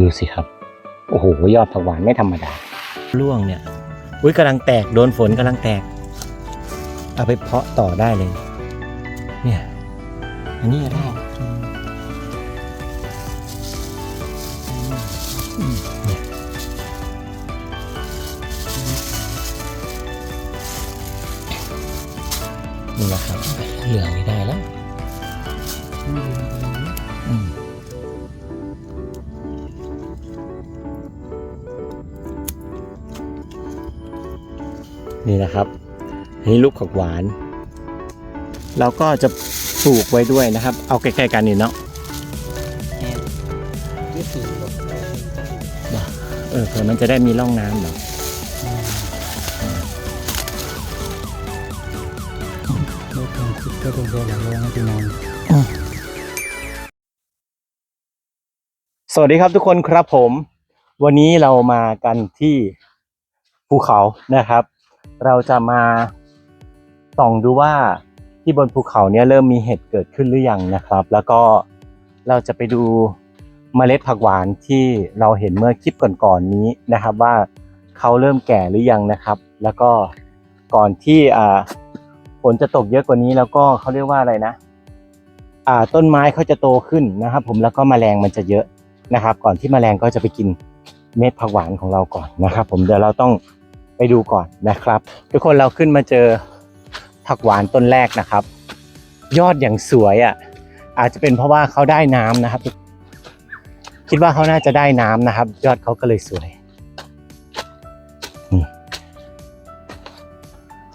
ดูสิครับ โอ้โห ยอดผักหวานไม่ธรรมดาร่วงเนี่ยอุ้ยกำลังแตกโดนฝนกำลังแตก เอาไปเพาะต่อได้เลย เนี่ย อันนี้ก็ได้เนี่ยนี่นะครับเหลืองนี่ได้ นี่นะครับอันนี้ลูกผักหวาน เราก็จะปลูกไว้ด้วยนะครับ เอาใกล้ๆกันนี่เนาะยี่สิบหกเออเผื่อมันจะได้มีร่องน้ำเหรอไม่ต้องคิดก็ต้องเดินหลังลงให้พี่น้องสวัสดีครับทุกคนครับผม วันนี้เรามากันที่ภูเขานะครับ เราจะมาส่องดูว่าที่บนภูเขาเนี่ยเริ่มมีเห็ดเกิดขึ้นหรือยังนะครับ แล้วก็เราจะไปดูเมล็ดผักหวานที่เราเห็นเมื่อคลิปก่อนๆนี้นะครับ ว่าเขาเริ่มแก่หรือยังนะครับ แล้วก็ก่อนที่อ่าฝนจะตกเยอะกว่านี้แล้วก็เขาเรียกว่าอะไรนะอ่าต้นไม้เขาจะโตขึ้นนะครับ ผมแล้วก็แมลงมันจะเยอะนะครับ ก่อนที่แมลงก็จะไปกินเม็ดผักหวานของเราก่อนนะครับ ผมเดี๋ยวเราต้อง ไปดูก่อนนะครับ ทุกคนเราขึ้นมาเจอผักหวานต้นแรกนะครับ ยอดอย่างสวยอะ อาจจะเป็นเพราะว่าเขาได้น้ำนะครับ คิดว่าเขาน่าจะได้น้ำนะครับ ยอดเขาก็เลยสวยนี่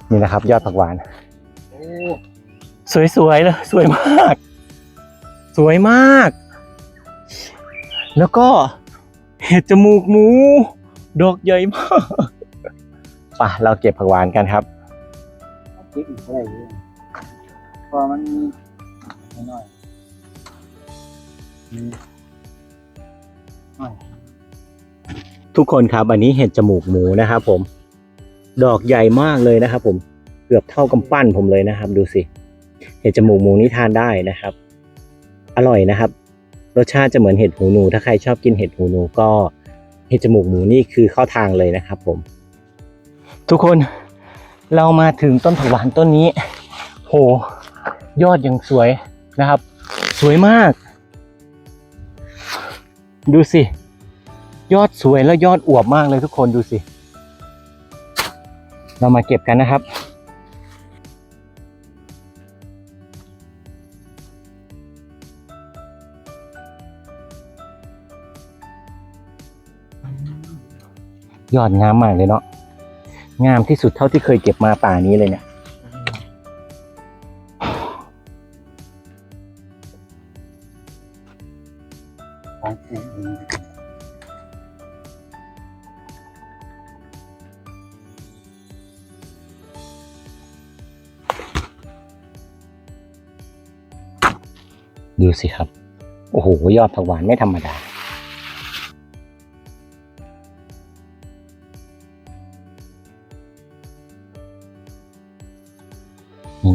นี่นะครับ ยอดผักหวานโอ้สวยๆเลยสวยมาก สวยมาก แล้วก็เห็ดจมูกหมู ดอกใหญ่มาก ป่ะเราเก็บผักหวานกันครับคิดอีกเท่าไหร่พอมันมีน้อยทุกคนครับอันนี้เห็ดจมูกหมูนะครับผม ดอกใหญ่มากเลยนะครับ ผมเกือบเท่ากำปั้นผมเลยนะครับ ดูสิ เห็ดจมูกหมูนี่ทานได้นะครับ อร่อยนะครับ รสชาติจะเหมือนเห็ดหูหนู ถ้าใครชอบกินเห็ดหูหนูก็เห็ดจมูกหมูนี่คือเข้าทางเลยนะครับ ผม ทุกคนเรามาถึงต้นผักหวานต้นนี้ โห ยอดยังสวยนะครับ สวยมาก ดูสิ ยอดสวยแล้วยอดอวบมากเลยทุกคนดูสิ เรามาเก็บกันนะครับยอดงามมากเลยเนาะ งามที่สุดเท่าที่เคยเก็บมาป่านี้เลยเนี่ย ดูสิครับ โอ้โห ยอดผักหวานไม่ธรรมดา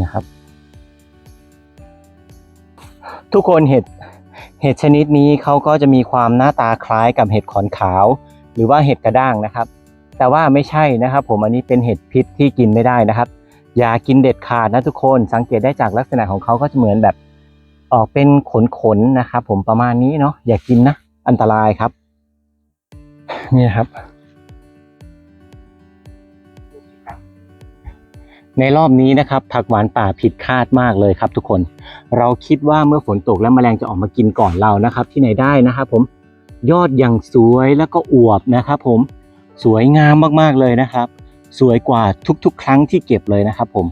นะครับ ทุกคนเห็ดเห็ดชนิดนี้เขาก็จะมีความหน้าตาคล้ายกับเห็ดขอนขาว หรือว่าเห็ดกระด้างนะครับ แต่ว่าไม่ใช่นะครับ ผมอันนี้เป็นเห็ดพิษที่กินไม่ได้นะครับ อย่ากินเด็ดขาดนะทุกคนสังเกตได้จากลักษณะของเขาก็จะเหมือนแบบออกเป็นขนๆนะครับ ผมประมาณนี้เนาะอย่ากินนะ อันตรายครับ นี่ครับ ในรอบนี้นะครับผักหวานป่าผิดคาดมากเลยครับทุกคน เราคิดว่าเมื่อฝนตกแล้วแมลงจะออกมากินก่อนเรานะครับ ที่ไหนได้นะครับผมยอดอย่างสวยแล้วก็อวบนะครับผมสวยงามมากๆเลยนะครับ สวยกว่าทุกๆ ครั้งที่เก็บเลยนะครับผม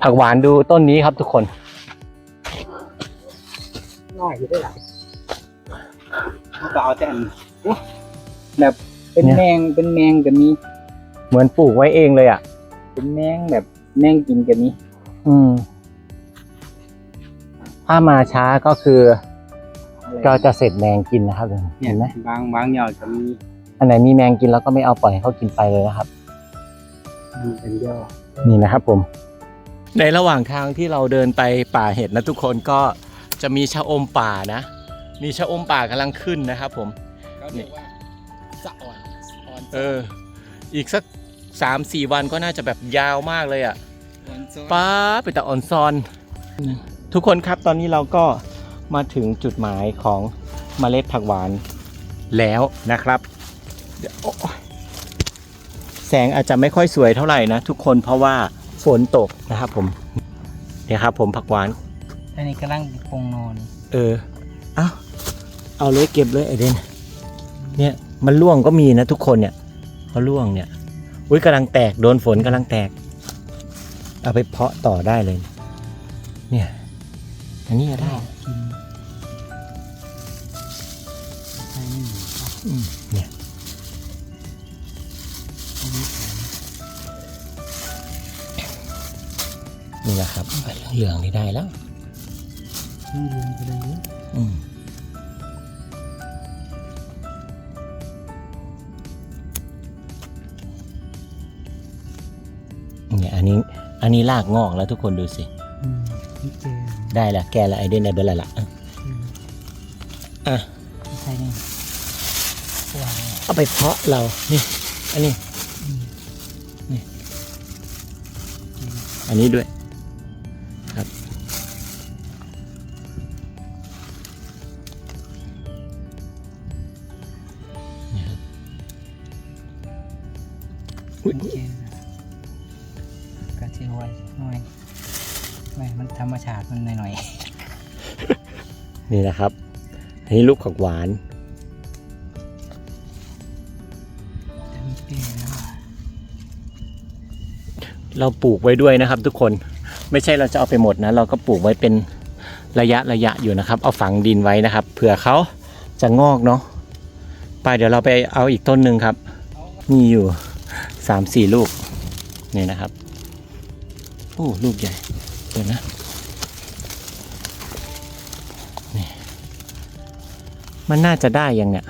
ผักหวานดูต้นนี้ครับทุกคนน้อยอยู่ได้หลายเขาก็เอาแต่อันอุ๊ยแบบเป็นเนี่ยแมงเป็นแมงกันนี้ เหมือนปลูกไว้เองเลยอะ เป็นแมงแบบแมงกินกันนี้ อืม ถ้ามาช้าก็คืออะไรก็จะเสร็จแมงกินนะครับเนี่เห็ยนไหมบางบางยอดจะมีอันไหนมีแมงกินเราก็ไม่เอาปล่อยให้เขากินไปเลยนะครับ มีเป็นยอดนี่นะครับผม ในระหว่างทางที่เราเดินไปป่าเห็ดนะทุกคนก็จะมีชะอมป่านะ มีชะอมป่ากำลังขึ้นนะครับผม เขาเรียกว่าสะอ่อนอ่อนเออ อีกสัก สามสี่วันก็น่าจะแบบยาวมากเลยอะ่ะอ่อนซ้อนป้าไปแต่ออนซอน ทุกคนครับตอนนี้เราก็มาถึงจุดหมายของเมล็ดผักหวานแล้วนะครับเดี๋ยวโอ๊ยแสงอาจจะไม่ค่อยสวยเท่าไหร่นะทุกคนเพราะว่าฝนตกนะครับผมเนี่ยครับผมผักหวาน อันนี้กำลังปรุงนอน เออ เอาเอาเลยเก็บเลยไอเดนเนี่ยมันร่วงก็มีนะทุกคนเนี่ยเขาร่วงเนี่ย อุ้ยกำลังแตกโดนฝนกำลังแตก เอาไปเพาะต่อได้เลย เนี่ยอันนี้ก็ได้ใช่นี่อืมเนี่ยนี่แหละครับเหลืองนี่ได้แล้วนี่ยืนไปเลยเยอืม อันนี้อันนี้รากงอกแล้วทุกคนดูสิอืมนี่เจอได้ละแกละไอเดนได้เบอร์ละละอะอืมอะใช่นี่วางเอาไปเพาะเรา นี่ อันนี้อืมอันนี้ด้วย ครับ นี่ครับ อุ๊ยนี่เจอก็เจอไว้หน่อยไม่มันธรรมชาติมันหน่อยนี่นะครับอันนี้ลูกผักหวานๆแต่มันเปรี้ยวนะเราปลูกไว้ด้วยนะครับ ทุกคน ไม่ใช่เราจะเอาไปหมดนะ เราก็ปลูกไว้เป็นระยะระยะอยู่นะครับ เอาฝังดินไว้นะครับ เผื่อเขาจะงอกเนาะ ไปเดี๋ยวเราไปเอาอีกต้นหนึ่งครับ มีอยู่สามสี่ลูก นี่นะครับ โอ้ลูกใหญ่เดี๋ยวนะนี่มันน่าจะได้ยังเนี่ย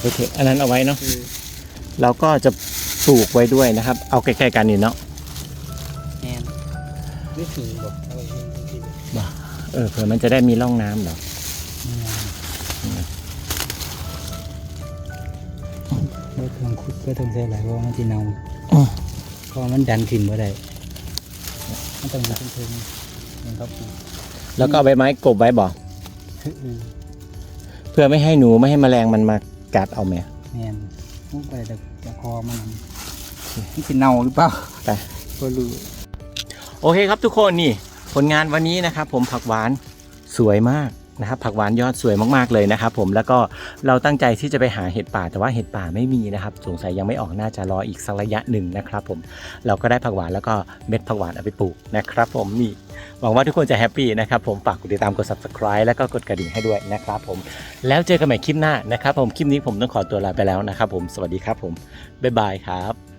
โอเค อันนั้นเอาไว้เนาะคือเราก็จะปลูกไว้ด้วยนะครับ เอาใกล้ๆกันนี่เนาะแอนไม่ถึงหรอกเอาไว้ให้ที่เออเผื่อมันจะได้มีร่องน้ำเหรอเมื่อเครื่องคุดก็ต้องใช้หลายเพราะว่ามันจะเน่าอ๋อเพราะมันดันขึ้นมาได้มันต้องมีเทิงๆมันก็ปลูกแล้วก็เอาใบไม้กบไว้บ่อือ เพื่อไม่ให้หนูไม่ให้แมลงมันมากัดเอาแม่แมนมุกไปแต่จะคอมันมันจะเน่าหรือเปล่าไปก็รู้โอเคครับทุกคนนี่ ผลงานวันนี้นะครับ ผมผักหวานสวยมาก นะครับผักหวานยอดสวยมากๆเลยนะครับผมแล้วก็เราตั้งใจที่จะไปหาเห็ดป่าแต่ว่าเห็ดป่าไม่มีนะครับสงสัยยังไม่ออกน่าจะรออีกสักระยะหนึ่งนะครับผมเราก็ได้ผักหวานแล้วก็เม็ดผักหวานเอาไปปลูกนะครับผมนี่หวังว่าทุกคนจะแฮปปี้นะครับผมฝากกดติดตามกด subscribe แล้วก็กดกระดิ่งให้ด้วยนะครับผมแล้วเจอกันใหม่คลิปหน้านะครับผมคลิปนี้ผมต้องขอตัวลาไปแล้วนะครับผมสวัสดีครับผมบ๊ายบายครับ